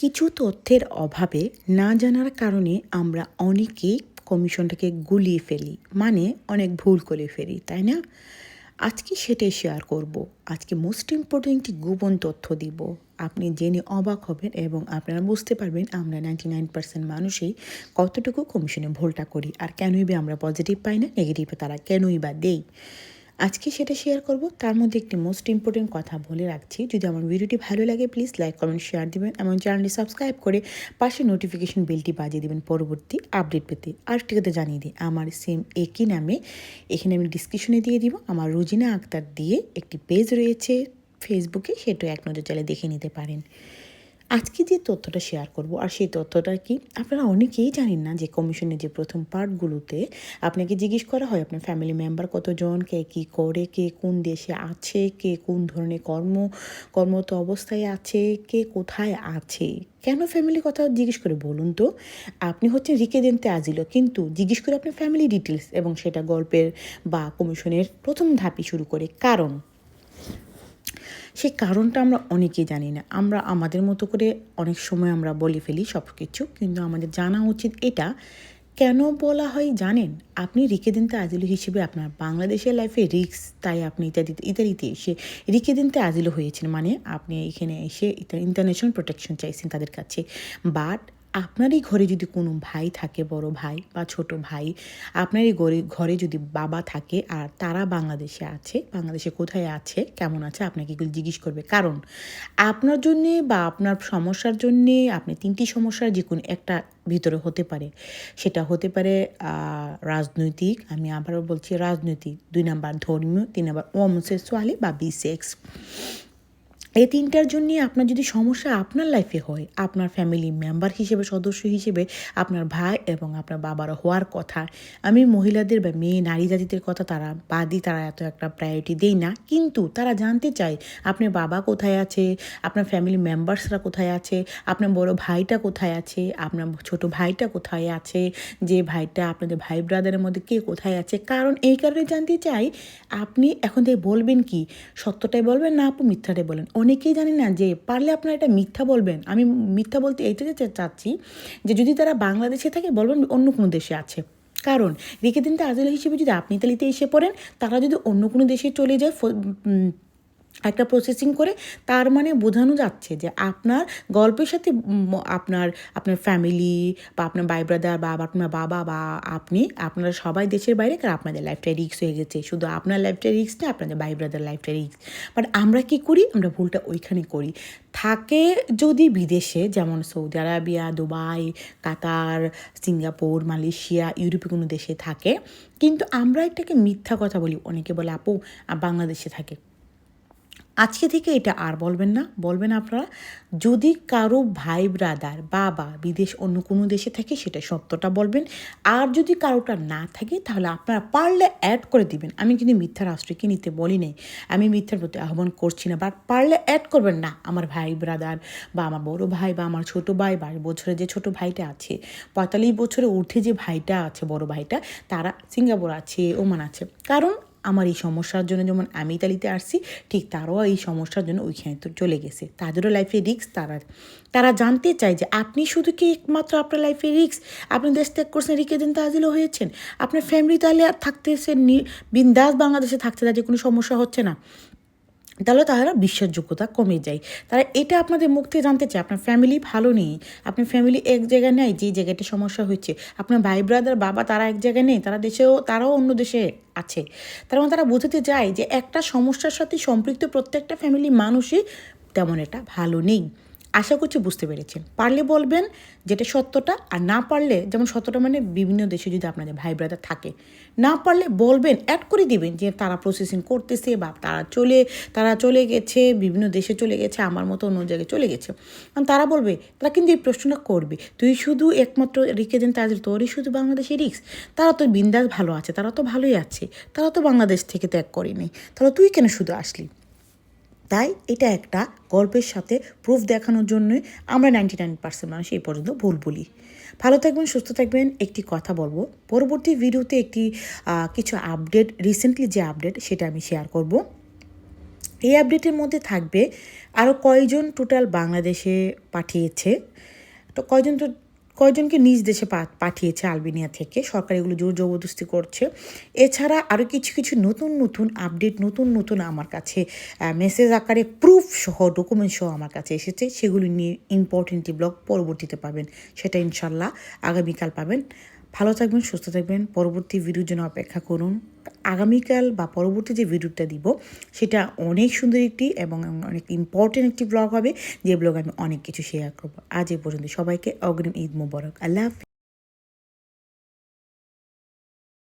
কিছু তথ্যের অভাবে না জানার কারণে আমরা অনেকেই কমিশনটাকে গুলিয়ে ফেলি। মানে অনেক ভুল করে ফেলি, তাই না? আজকে সেটাই শেয়ার করব। আজকে মোস্ট ইম্পর্টেন্ট গোপন তথ্য দিব। আপনি জেনে অবাক হবেন এবং আপনারা বুঝতে পারবেন আমরা নাইনটি নাইন পার্সেন্ট মানুষই কতটুকু কমিশনে ভুলটা করি। আর কেনই বা আমরা পজিটিভ পাই না নেগেটিভে তারা কেনই বা দেই? আজকে সেটা শেয়ার করব। তার মধ্যে একটি মোস্ট ইম্পর্টেন্ট কথা বলে রাখছি। যদি আমার ভিডিওটি ভালো লাগে প্লিজ লাইক কমেন্ট শেয়ার দিবেন এবং চ্যানেলটি সাবস্ক্রাইব করে পাশে নোটিফিকেশন বেলটি বাজিয়ে দিবেন পরবর্তী আপডেট পেতে। আর টিকাতে জানিয়ে দিই, আমার সেম একই নামে, এখানে আমি ডিসক্রিপশনে দিয়ে দিব। আমার রোজিনা আক্তার দিয়ে একটি পেজ রয়েছে ফেসবুকে সেটা এক নজর চাইলে দেখে নিতে পারেন। আজকে যে তথ্যটা শেয়ার করব, আর সেই তথ্যটা কি আপনারা অনেকেই জানেন না যে কমিশনের যে প্রথম পার্টগুলোতে আপনাকে জিজ্ঞেস করা হয় আপনার ফ্যামিলি মেম্বার কতজন, কে কী করে, কে কোন দেশে আছে, কে কোন ধরনের কর্ম কর্মত অবস্থায় আছে, কে কোথায় আছে? কেন ফ্যামিলি কথা জিজ্ঞেস করে বলুন তো? আপনি হচ্ছেন রিকেদেন্তে আজিল, কিন্তু জিজ্ঞেস করে আপনার ফ্যামিলি ডিটেলস এবং সেটা গল্পের বা কমিশনের প্রথম ধাপই শুরু করে। কারণ সেই কারণটা আমরা অনেকেই জানি না। আমরা আমাদের মতো করে অনেক সময় আমরা বলে ফেলি সব কিছু কিন্তু আমাদের জানা উচিত এটা। কেন বলা হয় জানেন? আপনি রিকেদিনতে আজিলো হিসেবে আপনার বাংলাদেশের লাইফে রিক্স তাই আপনি ইত্যাদিতে ইত্যাদিতে এসে রিকেদিনতে আজিলো হয়েছেন। মানে আপনি এখানে এসে ইন্টারন্যাশনাল প্রোটেকশন চাইছেন তাদের কাছে। বাট আপনারই ঘরে যদি কোনো ভাই থাকে, বড় ভাই বা ছোট ভাই, আপনারই ঘরে ঘরে যদি বাবা থাকে আর তারা বাংলাদেশে আছে, বাংলাদেশে কোথায় আছে, কেমন আছে, আপনাকে এগুলো জিজ্ঞেস করবে। কারণ আপনার জন্যে বা আপনার সমস্যার জন্যে, আপনি তিনটি সমস্যার যে কোনো একটা ভিতরে হতে পারে। সেটা হতে পারে রাজনৈতিক, আমি আবারও বলছি রাজনৈতিক, দুই নাম্বার ধর্মীয়, তিন নাম্বার ওমসেক্সুয়ালি বা বিসেক্স এই তিনটার জন্যই আপনার যদি সমস্যা আপনার লাইফে হয়, আপনার ফ্যামিলি মেম্বার হিসেবে, সদস্য হিসেবে, আপনার ভাই এবং আপনার বাবার হওয়ার কথা, আমি মহিলাদের বা মেয়ে, নারী জাতিদের কথা তারা বাদই তারা এত একটা প্রায়োরিটি দেই না। কিন্তু তারা জানতে চায়, আপনার বাবা কোথায় আছে? আপনার ফ্যামিলি মেম্বার্সরা কোথায় আছে? আপনার বড় ভাইটা কোথায় আছে? আপনার ছোট ভাইটা কোথায় আছে? যে ভাইটা, আপনাদের ভাই ব্রাদারের মধ্যে কে কোথায় আছে? কারণ এই কারণে জানতে চাই, আপনি এখন থেকে বলবেন কি? সত্যটাই বলবেন না আপু, মিথ্যাটাই বলেন? অনেকেই জানে না যে পারলে আপনারা এটা মিথ্যা বলবেন। আমি মিথ্যা বলতে এইটা চাচ্ছি যে যদি তারা বাংলাদেশে থাকে বলবেন অন্য কোনো দেশে আছে। কারণ রেখে দিন তো আজল হিসেবে যদি আপনি তালিতে এসে পড়েন, তারা যদি অন্য কোনো দেশে চলে যায় একটা প্রসেসিং করে তার মানে বোঝানো যাচ্ছে যে আপনার গল্পের সাথে আপনার আপনার ফ্যামিলি বা আপনার ভাই ব্রাদার বা আপনার বাবা বা আপনি, আপনারা সবাই দেশের বাইরে কারণ আপনাদের লাইফটা রিক্স হয়ে গেছে। শুধু আপনার লাইফটা রিক্স না, আপনাদের বাই ব্রাদার লাইফটা রিক্স বাট আমরা কি করি? আমরা ভুলটা ওইখানে করি। থাকে যদি বিদেশে, যেমন Saudi Arabia, Dubai, Qatar, Singapore, Malaysia, ইউরোপে কোনো দেশে থাকে, কিন্তু আমরা এটাকে মিথ্যা কথা বলি। অনেকে বলে, আপু বাংলাদেশে থাকে। আজকে থেকে এটা আর বলবেন না। বলবেন আপনারা, যদি কারও ভাই ব্রাদার, বাবা বিদেশ অন্য কোনো দেশে থাকে, সেটা সত্যটা বলবেন। আর যদি কারোটা না থাকে, তাহলে আপনারা পারলে অ্যাড করে দিবেন। আমি কিন্তু মিথ্যা রাষ্ট্রকে নিতে বলি নাই। আমি মিথ্যার প্রতি আহ্বান করছি না। বাট পারলে অ্যাড করবেন না। আমার ভাই ব্রাদার বা আমার বড় ভাই বা আমার ছোট ভাই বা বছরে যে ছোট ভাইটা আছে, পঁয়তাল্লিশ বছরে উঠে যে ভাইটা আছে, বড় ভাইটা, তারা সিঙ্গাপুর আছে, ওমান আছে। কারণ আমার এই সমস্যার জন্য যেমন আমি ইতালিতে আসছি, ঠিক তারাও এই সমস্যার জন্য ওইখানে তো চলে গেছে। তাদেরও লাইফে রিক্স তারা তারা জানতে চায় যে আপনি শুধু কি একমাত্র আপনার লাইফে রিক্স আপনি দেশ ত্যাগ করছেন, রিকে দিন তাজিলও হয়েছেন। আপনার ফ্যামিলি তাহলে আর থাকতেছে বিন্দাস বাংলাদেশে থাকতে তাদের কোনো সমস্যা হচ্ছে না। তাহলে তারা বিশ্বাসযোগ্যতা কমে যায়। তারা এটা আপনাদের মুখ থেকে জানতে চায়, আপনার ফ্যামিলি ভালো নেই, আপনার ফ্যামিলি এক জায়গায় নেয় যে জায়গাটি সমস্যা হচ্ছে আপনার ভাই ব্রাদার বাবা তারা এক জায়গায় নেই, তারা দেশেও, তারাও অন্য দেশে আছে। তার মানে তারা বোঝাতে যায় যে একটা সমস্যার সাথে সম্পৃক্ত প্রত্যেকটা ফ্যামিলি মানুষই তেমন এটা ভালো নেই। আশা করছি বুঝতে পেরেছেন। পারলে বলবেন যেটা সত্যটা, আর না পারলে, যেমন সত্যটা মানে বিভিন্ন দেশে যদি আপনাদের ভাই ব্রাদার থাকে, না পারলে বলবেন অ্যাড করে দিবেন যে তারা প্রসেসিং করতেছে বা তারা চলে তারা চলে গেছে, বিভিন্ন দেশে চলে গেছে, আমার মতো অন্য জায়গায় চলে গেছে। কারণ তারা বলবে, তারা কিন্তু এই প্রশ্নটা করবে, তুই শুধু একমাত্র রেখে দেন তাদের তোরই শুধু বাংলাদেশে রিক্স তারা তো বিন্দাস ভালো আছে, তারা তো ভালোই আছে, তারা তো বাংলাদেশ থেকে ত্যাগ করেনি, তাহলে তুই কেন শুধু আসলি? তাই এটা একটা গল্পের সাথে প্রুফ দেখানোর জন্যই আমরা নাইনটি নাইন পার্সেন্ট মানুষ এই পর্যন্ত ভুল বলি। ভালো থাকবেন, সুস্থ থাকবেন, একটি কথা বলব। পরবর্তী ভিডিওতে একটি কিছু আপডেট রিসেন্টলি যে আপডেট সেটা আমি শেয়ার করব। এই আপডেটের মধ্যে থাকবে আরও কয়জন টোটাল বাংলাদেশে পাঠিয়েছে? তো কয়জন তো কয়জনকে নিজ দেশে পাঠিয়েছে আলবেনিয়া থেকে? সরকার এগুলো জোর জবরদস্তি করছে। এছাড়া আরও কিছু কিছু নতুন নতুন আপডেট নতুন নতুন আমার কাছে মেসেজ আকারে প্রুফ সহ ডকুমেন্ট সহ আমার কাছে এসেছে। সেগুলি নিয়ে ইম্পর্টেন্ট ব্লগ পরবর্তীতে পাবেন। সেটা ইনশাল্লাহ আগামীকাল পাবেন। ভালো থাকবেন, সুস্থ থাকবেন। পরবর্তী ভিডিওর জন্য অপেক্ষা করুন। আগামীকাল বা পরবর্তী যে ভিডিওটা দিব, সেটা অনেক সুন্দর একটি এবং অনেক ইম্পর্টেন্ট একটি ব্লগ হবে। যে ব্লগ আমি অনেক কিছু শেয়ার করব। আজ এ পর্যন্ত সবাইকে অগ্রিম ঈদ মুবারক। আল্লাহ হাফিজ।